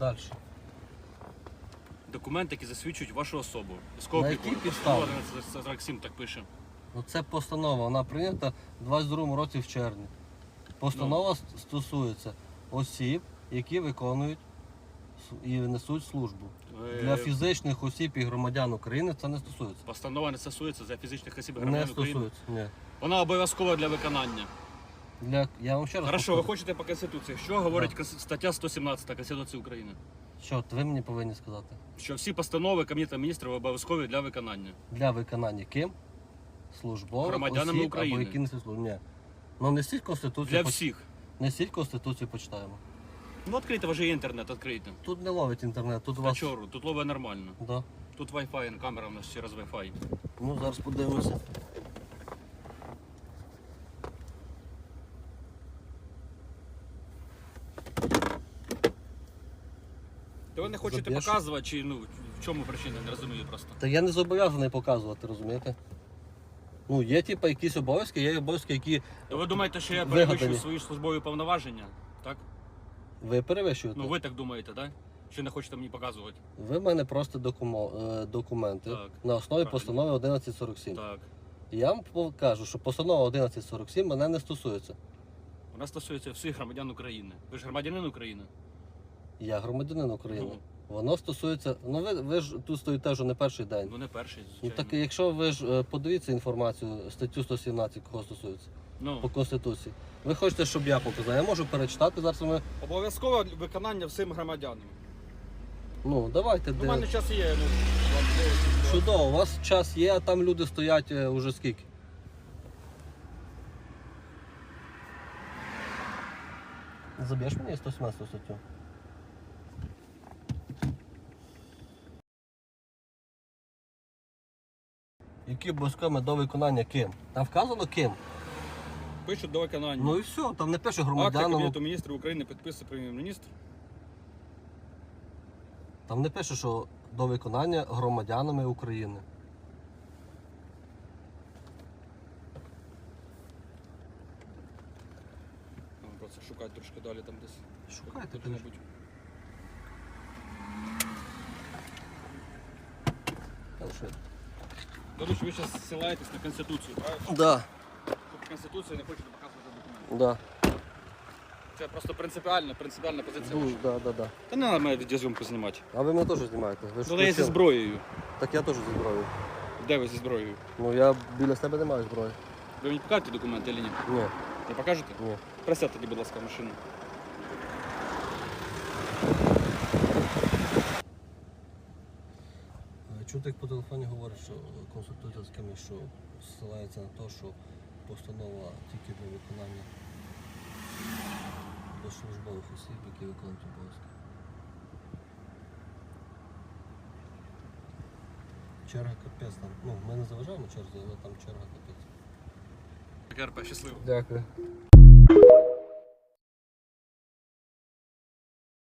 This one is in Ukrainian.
Далі. Документи, які засвідчують вашу особу. На якій підставі? Постанова 1147 так пише. Ну, це постанова, вона прийнята в 22 році в червні. Постанова с- стосується осіб, які виконують і несуть службу. Для фізичних осіб і громадян України це не стосується. Постанова не стосується за фізичних осіб і Не громадян України. стосується. Ні. Вона обов'язкова для виконання. Для... Я вам ще раз Хорошо, ви повторю. хочете по Конституції. Що говорить конс- стаття 117 Конституції України? Що от ви мені повинні сказати? Що всі постанови Кабінету міністрів обов'язкові для виконання. Для виконання ким? Службових Громадянами осіб України. або які несуть службу. Ні. Ну несіть Конституцію. Для поч- всіх. Несіть Конституцію, почитаємо. Ну відкрийте, вже є інтернет, відкрийте. Тут не ловить інтернет, тут у вас. чору, тут ловить нормально. Да. Тут Wi-Fi, камера у нас через Wi-Fi. Ну зараз подивимося. То ви не хочете Заб'єш? показувати, чи ну в чому причина, не розумію просто. Та я не зобов'язаний показувати, розумієте? Ну, є типу якісь обов'язки, є обов'язки, які ви думаєте, що я Вигадані. перевищую свої службові повноваження? Так? ви перевищуєте. Ну ви так думаєте, так? Що не хочете мені показувати? Ви в мене просто докумо... е, документи Так, на основі правильно. постанови 1147. Так. Я вам покажу, що постанова 1147 мене не стосується. Вона стосується всіх громадян України. Ви ж громадянин України. Я громадянин України. Ну. Воно стосується. Ну ви, ви ж тут стоїте вже не перший день. Ну не перший, Ну звичайно. так якщо ви ж е, подивіться інформацію, статтю 117, кого стосується, Ну, по Конституції. Ви хочете, щоб я показав? Я можу перечитати зараз. Ми... обов'язкове виконання всім громадянам. Ну, давайте. У Де... мене час є, ну, Чудово, у вас час є, а там люди стоять е, уже скільки. Заб'єш мені 117 статтю? Які обов'язкові до виконання ким? Там вказано ким? пишуть до виконання. Ну і все, там не пише Акти громадянам. Кабінету міністрів України підписує прем'єр-міністр. Там не пише, що до виконання громадянами України. Ну, Просто шукати трошки далі там десь. Шукайте, Де-небудь. Хорошо. До речі, ви зараз ссилаєтесь на Конституцію, правильно? Да, Тут Конституцію не хочете показувати документи. да. Це просто принципіальна, принципіальна позиція. Дуже, да, да, да. Та не треба мене відеозйомку знімати. А ви мене теж знімаєте? Ви ж Ну, я зі включили. зброєю. Так я теж зі зброєю. Де ви зі зброєю? Ну я біля себе не маю зброї. Ви мені покажете документи чи ні? Ні, Не покажете? ні. Присядьте тоді, будь ласка, в машину. Чути, як по телефоні говорить, що консультується з кимось, що ссилається на те, що постанова тільки для виконання до службових осіб, які виконують обов'язки. Черга капець там. Ну, ми не заважаємо черзі, але там черга капець. КРП, щасливо. Дякую.